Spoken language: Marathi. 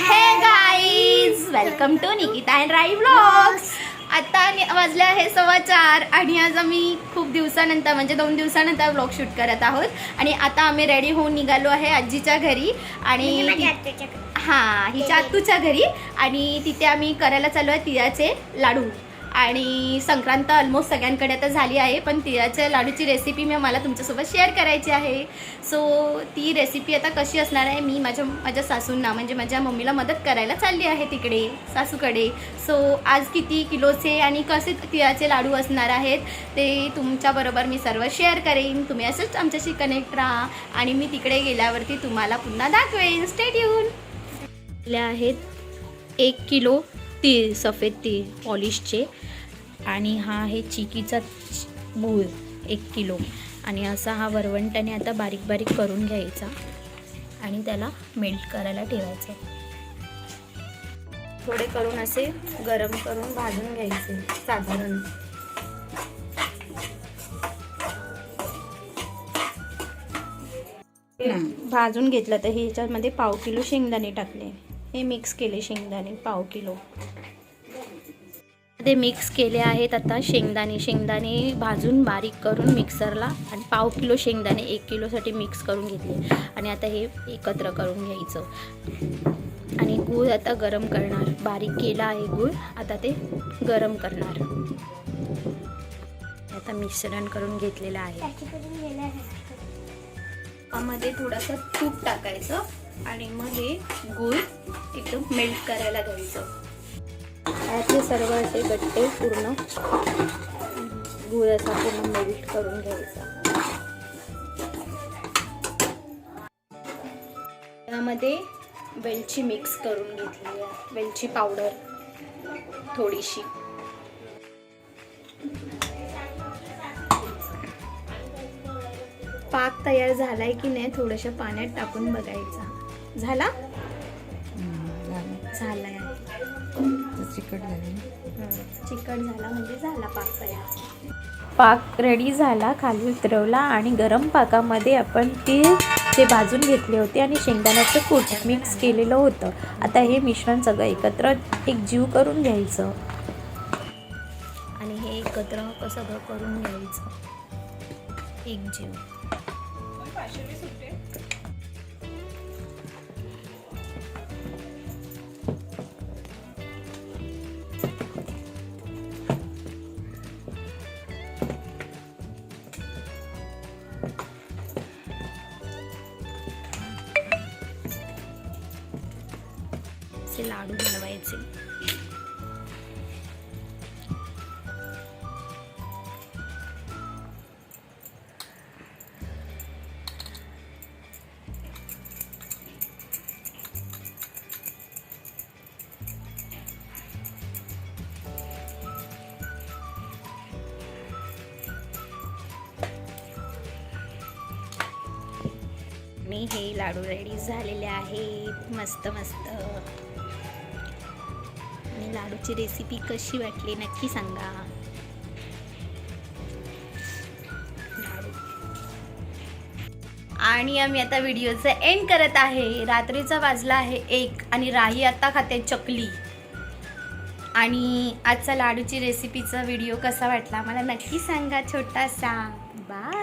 Hey guys welcome to Nikita and Rai blogs आता वाजले आहे सव्वा चार आणि आज आम्ही खूप दिवसानंतर म्हणजे दोन दिवसानंतर ब्लॉग शूट करत आहोत. आणि आता आम्ही रेडी होऊन निघालो आहे आजीच्या घरी आणि हां हिच्या आत्तूच्या घरी. आणि तिथे आम्ही करायला चालू आहे तिळाचे लाडू. आणि संक्रांत ऑलमोस्ट सगळ्यांकडे आता झाली आहे पण तिळाच्या लाडूची रेसिपी मी मला तुमच्यासोबत शेअर करायची आहे. सो ती रेसिपी आता कशी असणार आहे मी माझ्या माझ्या सासूंना म्हणजे माझ्या मम्मीला मदत करायला चालली आहे तिकडे सासूकडे. सो आज किती किलोचे आणि कसे तिळाचे लाडू असणार आहेत ते तुमच्याबरोबर मी सर्व शेअर करेन. तुम्ही असंच आमच्याशी कनेक्ट राहा आणि मी तिकडे गेल्यावरती तुम्हाला पुन्हा दाखवेन. स्टेट येऊन आहेत एक किलो तीळ सफेद तीळ पॉलिशचे. आणि हा आहे चिकीचा मूळ एक किलो. आणि असा हा वरवंटाने आता बारीक बारीक करून घ्यायचा. आणि त्याला मेल्ट करायला ठेवायचं. थोडे करून असे गरम करून भाजून घ्यायचे साधारण. भाजून घेतलं तर ह्याच्यामध्ये पाव किलो शेंगदाणे टाकले. हे मिक्स केले शेंगदाणे पाव किलो. ते मिक्स केले आहेत आता शेंगदाणे. शेंगदाणे भाजून बारीक करून मिक्सरला आणि पाव किलो शेंगदाणे एक किलोसाठी मिक्स करून घेतले. आणि आता हे एकत्र करून घ्यायचं. आणि गूळ आता गरम करणार. बारीक केला आहे गूळ. आता ते गरम करणार. आता मिश्रण करून घेतलेलं आहे. त्यामध्ये थोडंसं तूप टाकायचं. आणि मग हे गूळ एकदम मेल्ट करायला घ्यायचं. यातले सर्व असे गट्टे पूर्ण गूळ असा पूर्ण मेल्ट करून घ्यायचा. त्यामध्ये वेलची मिक्स करून घेतली आहे. वेलची पावडर थोडीशी. पाक तयार झालाय की नाही थोडंसं पाण्यात टाकून बघायचा. झाला? झालाय. चिकट झाली चिकट झाला म्हणजे झाला पाक तयार. पाक रेडी झाला खाली उतरवला आणि गरम पाकामध्ये आपण तीळ जे भाजून घेतले होते आणि शेंगदाण्याचं कूट मिक्स केलेलं होतं. आता हे मिश्रण सगळं एकत्र एक जीव करून घ्यायचं. आणि हे एकत्र सगळं करून घ्यायचं. एक जीव. लाडू बनवायचे. आणि हे लाडू रेडी झालेले आहेत. मस्त मस्त. आणि लाडूची रेसिपी कशी वाटली नक्की सांगा. आणि आम्ही आता व्हिडिओचं एंड करत आहे. रात्रीचा वाजला आहे एक आणि राही आता खाते चकली. आणि आजचा लाडूची रेसिपीचा व्हिडिओ कसा वाटला मला नक्की सांगा छोटासा. बाय